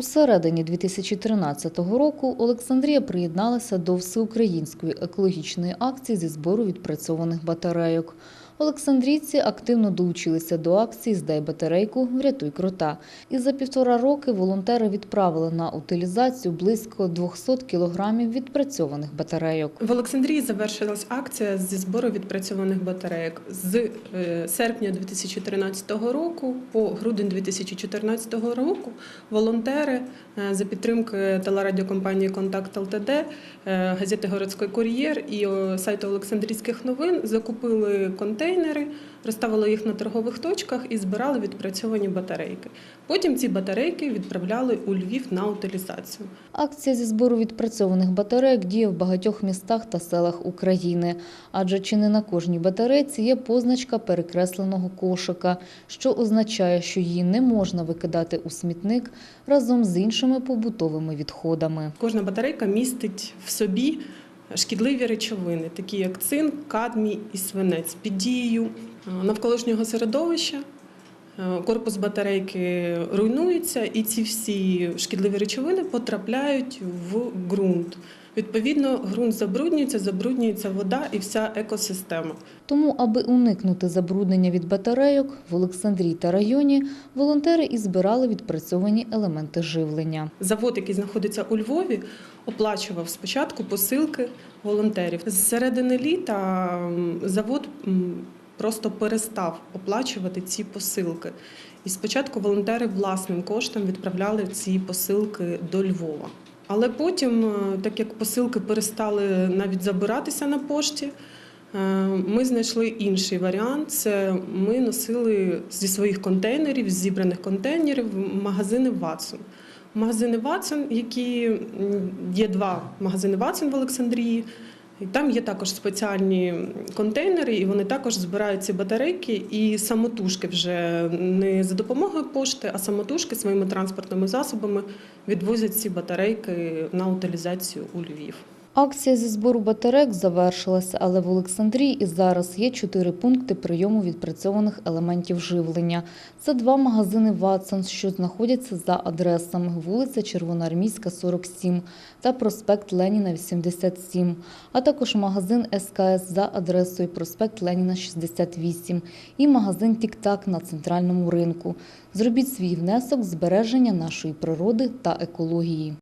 У середині 2013 року Олександрія приєдналася до всеукраїнської екологічної акції зі збору відпрацьованих батарейок. Олександрійці активно долучилися до акції Здай батарейку, врятуй крота. І за півтора роки волонтери відправили на утилізацію близько 200 кілограмів відпрацьованих батарейок. В Олександрії завершилась акція зі збору відпрацьованих батарейок з е, серпня 2013 року по грудень 2014 року. Волонтери е, за підтримки телерадіокомпанії Контакт ЛТД, е, газети Городський кур'єр і сайту Олександрійських новин закупили контейнери, розставили їх на торгових точках і збирали відпрацьовані батарейки. Потім ці батарейки відправляли у Львів на утилізацію. Акція зі збору відпрацьованих батарейок діє в багатьох містах та селах України, адже чи не на кожній батарейці є позначка перекресленого кошика, що означає, що її не можна викидати у смітник разом з іншими побутовими відходами. Кожна батарейка містить в собі шкідливі речовини, такі як цинк, кадмій і свинець. Під дією е, навколишнього середовища е, корпус батарейки руйнується, і ці всі шкідливі речовини потрапляють в ґрунт. Відповідно, ґрунт забруднюється, забруднюється вода і вся екосистема. Тому, аби уникнути забруднення від батарейок, в Олександрії та районі волонтери і збирали відпрацьовані елементи живлення. Завод, який знаходиться у Львові, оплачував спочатку посилки волонтерів. З середини літа завод просто перестав оплачувати ці посилки. І спочатку волонтери власним коштом відправляли ці посилки до Львова. Але потім, е, так як посилки перестали навіть забиратися на пошті, е, ми знайшли інший варіант. Це ми носили зі своїх контейнерів, з зібраних контейнерів, магазини Ватсон. Магазини Ватсон, які є два магазини Ватсон в Олександрії. І там є також спеціальні контейнери, і вони також збирають ці батарейки і самотужки вже не за допомогою пошти, а самотужки своїми транспортними засобами відвозять ці батарейки на утилізацію у Львів. Акція зі збору батарейок завершилася, але в Олександрії і зараз є чотири пункти прийому відпрацьованих елементів живлення. Це два магазини Ватсонс, що знаходяться за адресами вулиця Червоноармійська, 47 та проспект Леніна, 87, а також магазин СКС за адресою проспект Леніна, 68 і магазин Тік-Так на центральному ринку. Зробіть свій внесок збереження нашої природи та екології.